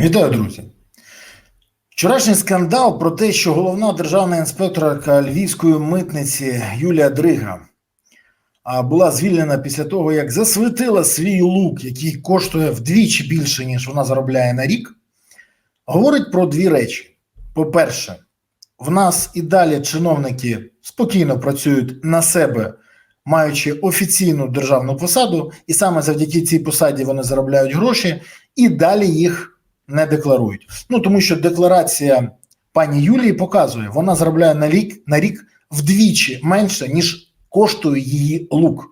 Вітаю, друзі. Вчорашній скандал про те, що головна державна інспекторка львівської митниці Юлія Дрига була звільнена після того, як засвітила свій лук, який коштує вдвічі більше, ніж вона заробляє на рік, говорить про дві речі. По-перше, в нас і далі чиновники спокійно працюють на себе, маючи офіційну державну посаду, і саме завдяки цій посаді вони заробляють гроші, і далі їх не декларують. Ну тому що декларація пані Юлії показує, вона заробляє на рік на рік вдвічі менше, ніж коштує її лук.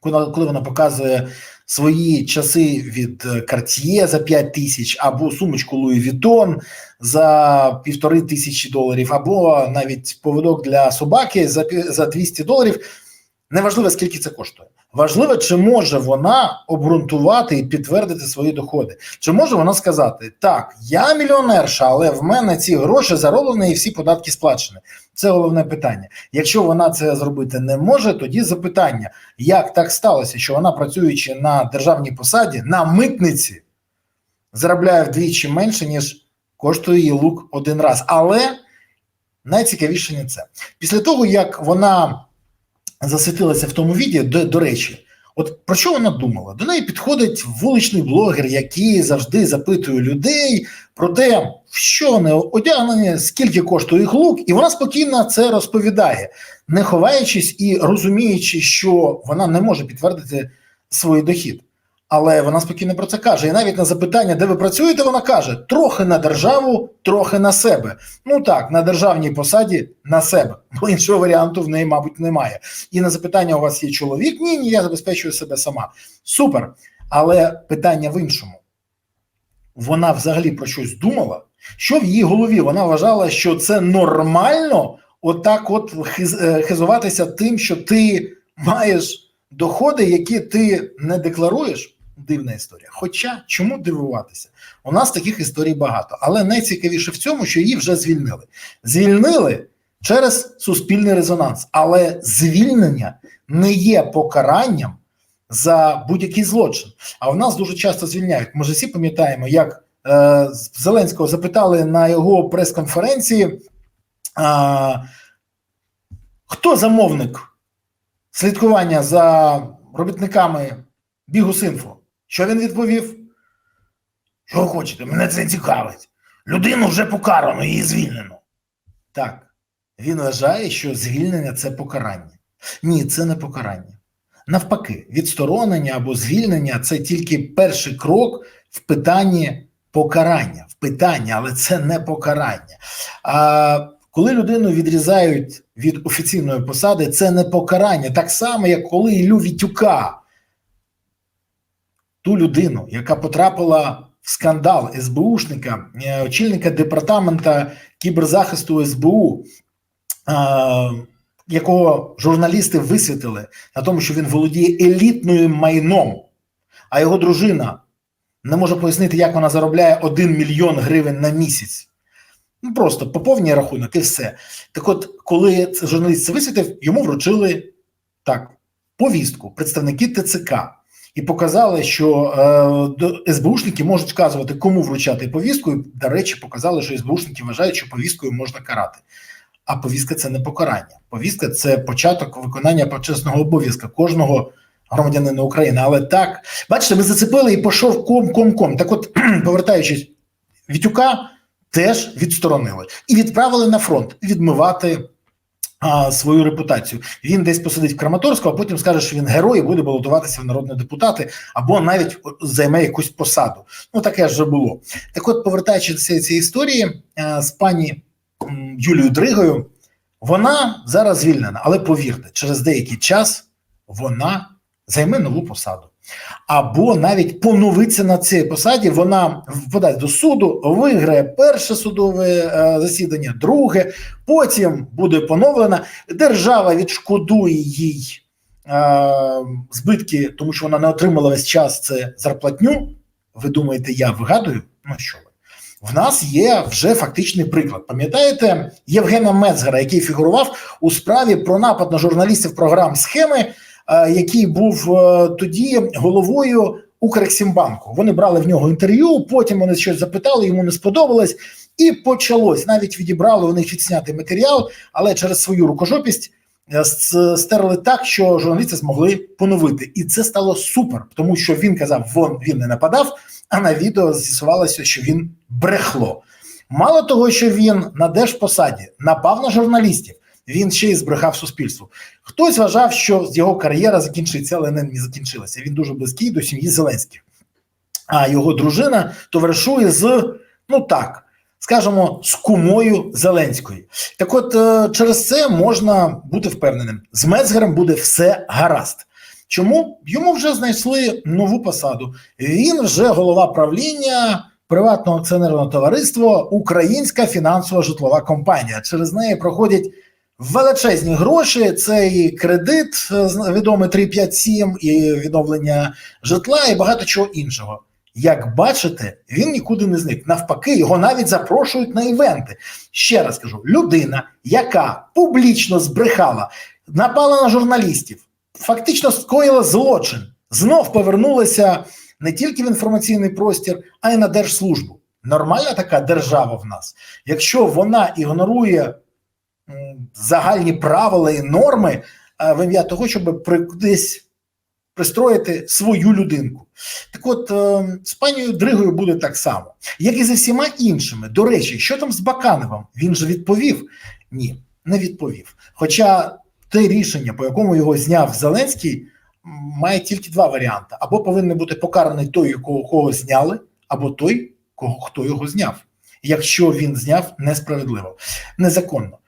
Коли, вона показує свої часи від Cartier за 5 тисяч, або сумочку Louis Vuitton за півтори тисячі доларів, або навіть поводок для собаки за, за 200 доларів. Неважливо, скільки це коштує. Важливо, чи може вона обґрунтувати і підтвердити свої доходи. Чи може вона сказати: так, я мільйонерша, але в мене ці гроші зароблені і всі податки сплачені. Це головне питання. Якщо вона це зробити не може, тоді запитання: як так сталося, що вона, працюючи на державній посаді, на митниці, заробляє вдвічі менше, ніж коштує її лук один раз. Але найцікавіше не це. Після того, як вона засвітилася в тому відео, до, до речі, от про що вона думала? До неї підходить вуличний блогер, який завжди запитує людей про те, що вони одягнені, скільки коштує їх лук, і вона спокійно це розповідає, не ховаючись і розуміючи, що вона не може підтвердити свій дохід. Але вона спокійно про це каже. І навіть на запитання, де ви працюєте, вона каже: трохи на державу, трохи на себе. Ну так, на державній посаді на себе, бо іншого варіанту в неї, мабуть, немає. І на запитання: у вас є чоловік? Ні, ні, я забезпечую себе сама. Супер. Але питання в іншому: вона взагалі про щось думала, що в її голові вона вважала, що це нормально, отак, от е, хизуватися тим, що ти маєш доходи, які ти не декларуєш. Дивна історія. Хоча чому дивуватися? У нас таких історій багато, але найцікавіше в цьому, що її вже звільнили. Звільнили через суспільний резонанс, але звільнення не є покаранням за будь-який злочин. А в нас дуже часто звільняють. Ми ж всі пам'ятаємо, як е, Зеленського запитали на його прес-конференції, е, хто замовник слідкування за робітниками Бігусинфо. Що він відповів? Ви хочете? Мене це цікавить. Людину вже покарано, її звільнено. Так, він вважає, що звільнення це покарання. Ні, це не покарання. Навпаки, відсторонення або звільнення це тільки перший крок в питанні покарання, в питанні, але це не покарання. А коли людину відрізають від офіційної посади, це не покарання. Так само, як коли Іллю Вітюка, ту людину, яка потрапила в скандал СБУшника, е, очільника департамента кіберзахисту СБУ, е, якого журналісти висвітили на тому, що він володіє елітною майном, а його дружина не може пояснити, як вона заробляє 1 мільйон гривень на місяць. Ну просто поповнює рахунок і все. Так от, коли журналіст це висвітив, йому вручили так повістку представники ТЦК і показали, що е, СБУшники можуть вказувати, кому вручати повістку. І, до речі, показали, що СБУшники вважають, що повісткою можна карати. А повістка це не покарання. Повістка це початок виконання почесного обов'язка кожного громадянина України. Але так, бачите, ми зацепили і пішов ком-ком-ком. Так, от, повертаючись, Вітюка теж відсторонили і відправили на фронт відмивати свою репутацію. Він десь посидить в Краматорську, а потім скаже, що він герой і буде балотуватися в народні депутати або навіть займе якусь посаду. Ну таке ж було. Так, от, повертаючись до цієї цієї історії з пані Юлією Дригою, вона зараз звільнена, але повірте, через деякий час вона займе нову посаду. Або навіть поновиться на цій посаді, вона подасть до суду, виграє перше судове е, засідання, друге, потім буде поновлена. Держава відшкодує їй е, збитки, тому що вона не отримала весь час це зарплатню. Ви думаєте, я вигадую? Ну що ви? В нас є вже фактичний приклад. Пам'ятаєте Євгена Мецгера, який фігурував у справі про напад на журналістів програм схеми, який був е, тоді головою Укрексімбанку. Вони брали в нього інтерв'ю, потім вони щось запитали, йому не сподобалось, і почалось. Навіть відібрали у них відснятий матеріал, але через свою рукожопість е, стерли так, що журналісти змогли поновити. І це стало супер, тому що він казав, вон він не нападав, а на відео з'ясувалося, що він брехло. Мало того, що він на держпосаді напав на журналістів, він ще й збрехав суспільству. Хтось вважав, що його кар'єра закінчиться, але не, закінчилася. Він дуже близький до сім'ї Зеленських. А його дружина товаришує з, ну так, скажімо, з кумою Зеленської. Так от, е, через це можна бути впевненим: з Мецгером буде все гаразд. Чому йому вже знайшли нову посаду? Він вже голова правління приватного акціонерного товариства Українська фінансова житлова компанія. Через неї проходять величезні гроші. Це і кредит е, відомий 357, і відновлення житла, і багато чого іншого. Як бачите, він нікуди не зник. Навпаки, його навіть запрошують на івенти. Ще раз кажу: людина, яка публічно збрехала, напала на журналістів, фактично скоїла злочин, знов повернулася не тільки в інформаційний простір, а й на держслужбу. Нормальна така держава в нас. Якщо вона ігнорує загальні правила і норми в ім'я того, щоб десь пристроїти свою людинку. Так от е, з панією Дригою буде так само, як і зі всіма іншими. До речі, що там з Бакановим? Він же відповів? Ні, не відповів. Хоча те рішення, по якому його зняв Зеленський, має тільки два варіанти: або повинен бути покараний той, кого, кого зняли, або той, кого хто його зняв. Якщо він зняв несправедливо, незаконно.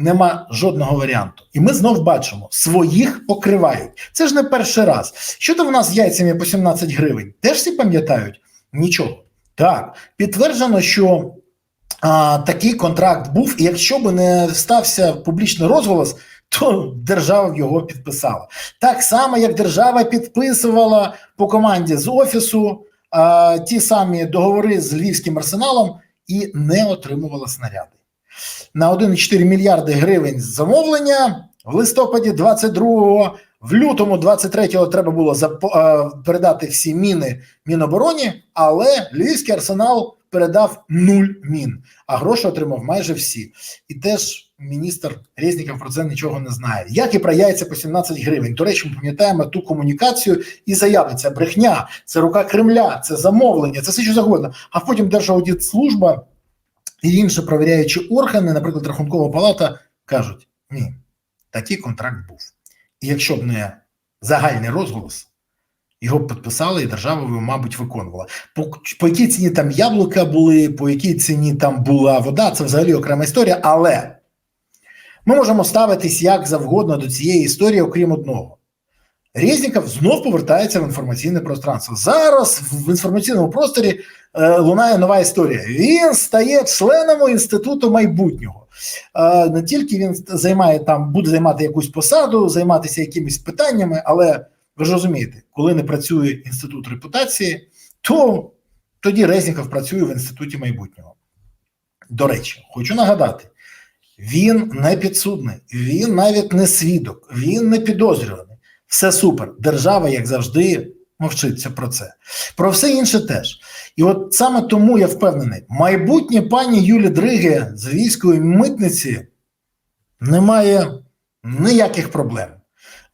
Нема жодного варіанту. І ми знов бачимо, своїх покривають. Це ж не перший раз. Що там в нас з яйцями по 17 гривень? Теж всі пам'ятають? Нічого. Так, підтверджено, що а, такий контракт був, і якщо б не стався публічний розголос, то держава його підписала. Так само, як держава підписувала по команді з офісу а, ті самі договори з львівським арсеналом і не отримувала снаряди. На 1,4 мільярди гривень замовлення в листопаді 22-го, в лютому 23-го треба було е, передати всі міни Мінобороні, але Львівський арсенал передав нуль мін, а гроші отримав майже всі. І теж міністр Резніков про це нічого не знає. Як і про яйця по 17 гривень. До речі, ми пам'ятаємо ту комунікацію і заяви. Це брехня, це рука Кремля, це замовлення, це все що завгодно. А потім Держаудитслужба і інші провіряючі органи, наприклад, Рахункова палата, кажуть: ні, такий контракт був. І якщо б не загальний розголос, його б підписали, і держава його, мабуть, виконувала. По, по якій ціні там яблука були, по якій ціні там була вода, це взагалі окрема історія. Але ми можемо ставитись як завгодно до цієї історії, окрім одного. Резніков знов повертається в інформаційне пространство. Зараз в інформаційному просторі е, лунає нова історія. Він стає членом інституту майбутнього. Е, не тільки він займає там, буде займати якусь посаду, займатися якимись питаннями, але ви ж розумієте, коли не працює інститут репутації, то тоді Резніков працює в інституті майбутнього. До речі, хочу нагадати. Він не підсудний, він навіть не свідок, він не підозрюваний. Все супер. Держава, як завжди, мовчиться про це. Про все інше теж. І от саме тому я впевнений, майбутнє пані Юлі Дриги з військової митниці немає ніяких проблем.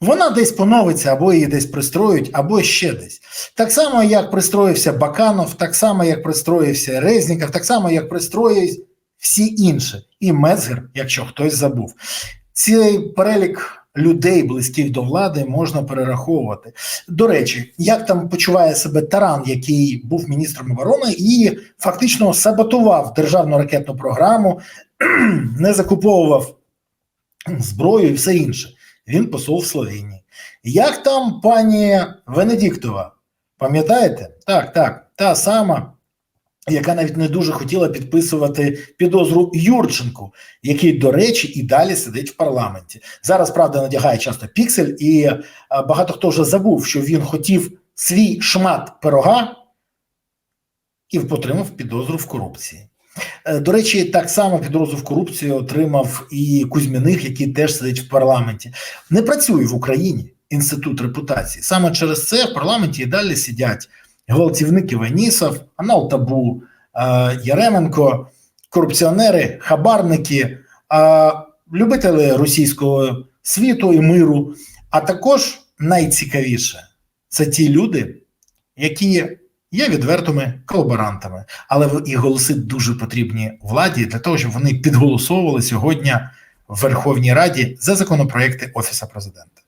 Вона десь поновиться, або її десь пристроють, або ще десь. Так само, як пристроївся Баканов, так само, як пристроївся Резніков, так само, як пристроїть всі інші. І Мецгер, якщо хтось забув. Цей перелік людей, близьких до влади, можна перераховувати. До речі, як там почуває себе Таран, який був міністром оборони і фактично саботував державну ракетну програму, не закуповував зброю і все інше. Він посол Словенії. Як там пані Венедіктова? Пам'ятаєте? Так, так, та сама, яка навіть не дуже хотіла підписувати підозру Юрченку, який, до речі, і далі сидить в парламенті. Зараз, правда, надягає часто піксель, і багато хто вже забув, що він хотів свій шмат пирога і отримав підозру в корупції. Е, До речі, так само підозру в корупції отримав і Кузьміних, який теж сидить в парламенті. Не працює в Україні інститут репутації. Саме через це в парламенті і далі сидять гвалтівник Іванісов, Анал Табу, е, Яременко, корупціонери, хабарники, е, любителі російського світу і миру. А також найцікавіше це ті люди, які є відвертими колаборантами, але їх голоси дуже потрібні владі для того, щоб вони підголосовували сьогодні в Верховній Раді за законопроекти Офіса президента.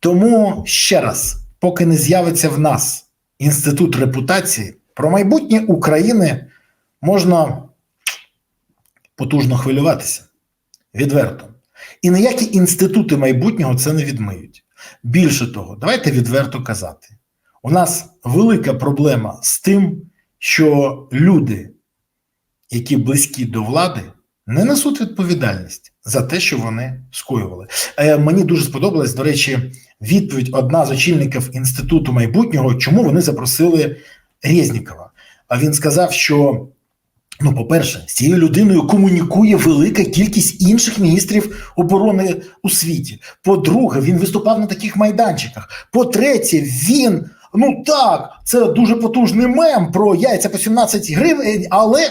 Тому ще раз, поки не з'явиться в нас інститут репутації, про майбутнє України можна потужно хвилюватися відверто. І ніякі інститути майбутнього це не відмиють. Більше того, давайте відверто казати. У нас велика проблема з тим, що люди, які близькі до влади, не несуть відповідальність за те, що вони скоювали. Е, мені дуже сподобалась, до речі, відповідь одна з очільників інституту майбутнього, чому вони запросили Резнікова. А він сказав, що. Ну, по-перше, з цією людиною комунікує велика кількість інших міністрів оборони у світі. По-друге, він виступав на таких майданчиках. По-третє, він ну так, це дуже потужний мем про яйця по 17 гривень, але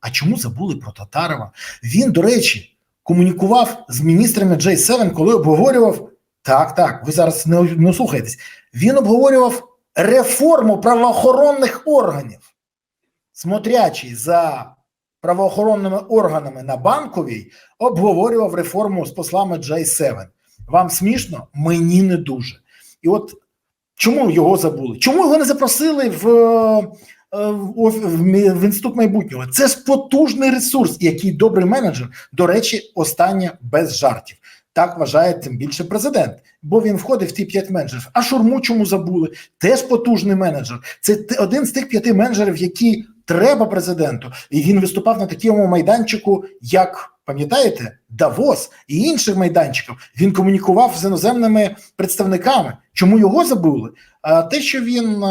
а чому забули про Татарова? Він, до речі, комунікував з міністрами J7, коли обговорював так, так, ви зараз не, не слухаєтесь. Він обговорював реформу правоохоронних органів смотрячий за правоохоронними органами на банковій, обговорював реформу з послами J7. Вам смішно? Мені не дуже. І от чому його забули? Чому його не запросили в, в, в інститут майбутнього? Це ж потужний ресурс, який добрий менеджер. До речі, останнє без жартів. Так вважає тим більше президент, бо він входить в ті п'ять менеджерів. А шурму чому забули? Теж потужний менеджер. Це один з тих п'яти менеджерів, які треба президенту. І він виступав на такому майданчику, як пам'ятаєте, Давос і інших майданчиків. Він комунікував з іноземними представниками. Чому його забули? А те, що він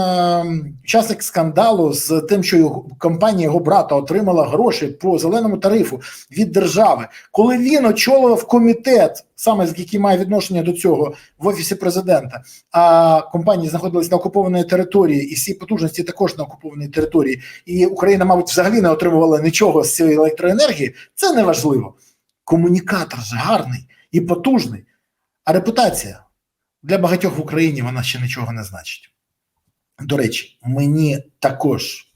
учасник скандалу з тим, що його компанія його брата отримала гроші по зеленому тарифу від держави, коли він очолював комітет, саме з який має відношення до цього в офісі президента, а компанії знаходились на окупованій території, і всі потужності також на окупованій території, і Україна, мабуть, взагалі не отримувала нічого з цієї електроенергії. Це не важливо. Комунікатор же гарний і потужний, а репутація. Для багатьох в Україні вона ще нічого не значить. До речі, мені також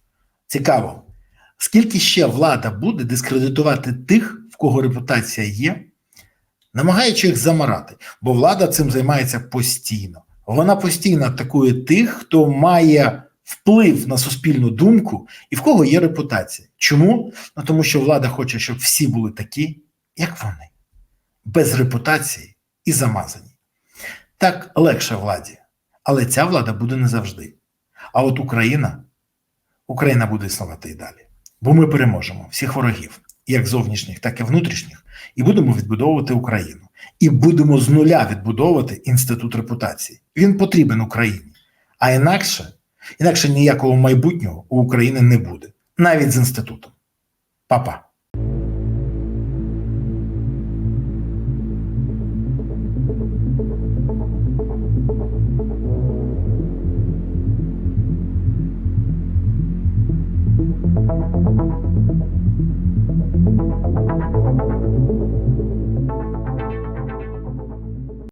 цікаво, скільки ще влада буде дискредитувати тих, в кого репутація є, намагаючи їх замарати, бо влада цим займається постійно. Вона постійно атакує тих, хто має вплив на суспільну думку і в кого є репутація. Чому? Ну тому що влада хоче, щоб всі були такі, як вони, без репутації і замазані. Так легше владі, але ця влада буде не завжди. А от Україна, Україна буде існувати і далі. Бо ми переможемо всіх ворогів, як зовнішніх, так і внутрішніх, і будемо відбудовувати Україну. І будемо з нуля відбудовувати інститут репутації. Він потрібен Україні. А інакше, інакше ніякого майбутнього у України не буде, навіть з інститутом. Па-па.